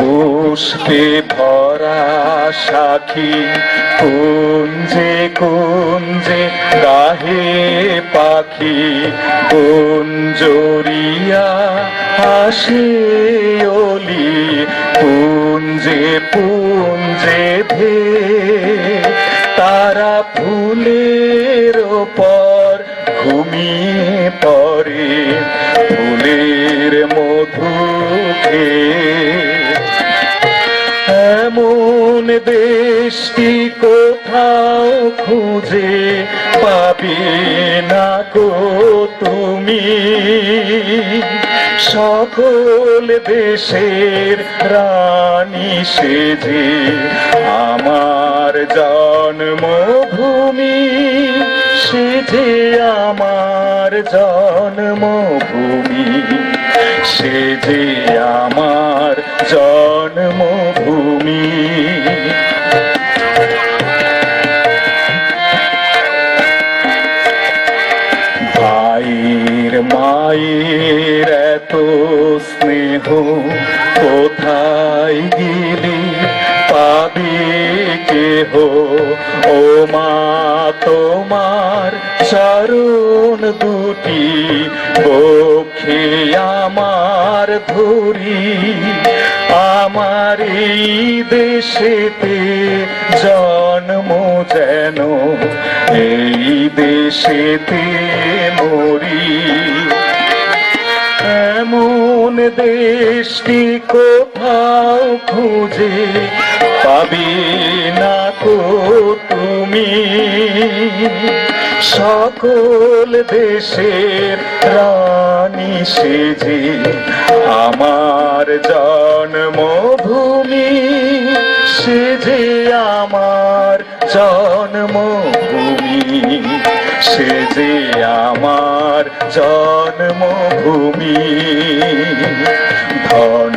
পুষ্পে ভরা সাখী কুঞ্জে কুঞ্জে গাহে পাখি কুঞ্জরিয়া হাসে অলি, পুঞ্জে পুঞ্জে ভে, তারা ফুলের ওপর ঘুমিয়ে পড়ে, ফুলের মধু খেয়ে দেশটি কোথাও খুঁজে পাবে না গো তুমি। সকল দেশের রানী সেজে আমার জন্মভূমি, সেজে আমার জন্মভূমি সে যে আমার জন্মভূমি। মায়ের এত স্নেহ কোথায় গেলি পাবি কেহ ও মা, তোমার চরণ দুটি, বক্ষে আমার ধরি। আমার এই দেশেতে জন্ম যেন, এই দেশেতে মরি। এমন দেশটি কোথাও খুঁজে পাবি না কো তুমি। সকল দেশের রানী সেজে আমার জন্মভূমি সেজে আমার জন্মভূমি, সে যে আমার জন্মভূমি। ধন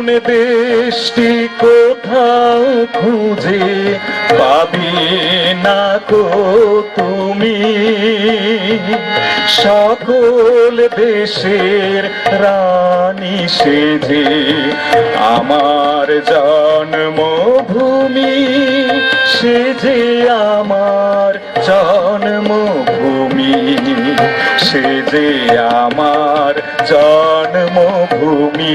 এমন দেশটি কোথাও খুঁজে পাবি না কো তুমি। সকল দেশের রানী সেজে আমার জন্মভূমি, সেজে আমার জন্মভূমি, সেজে আমার জন্মভূমি।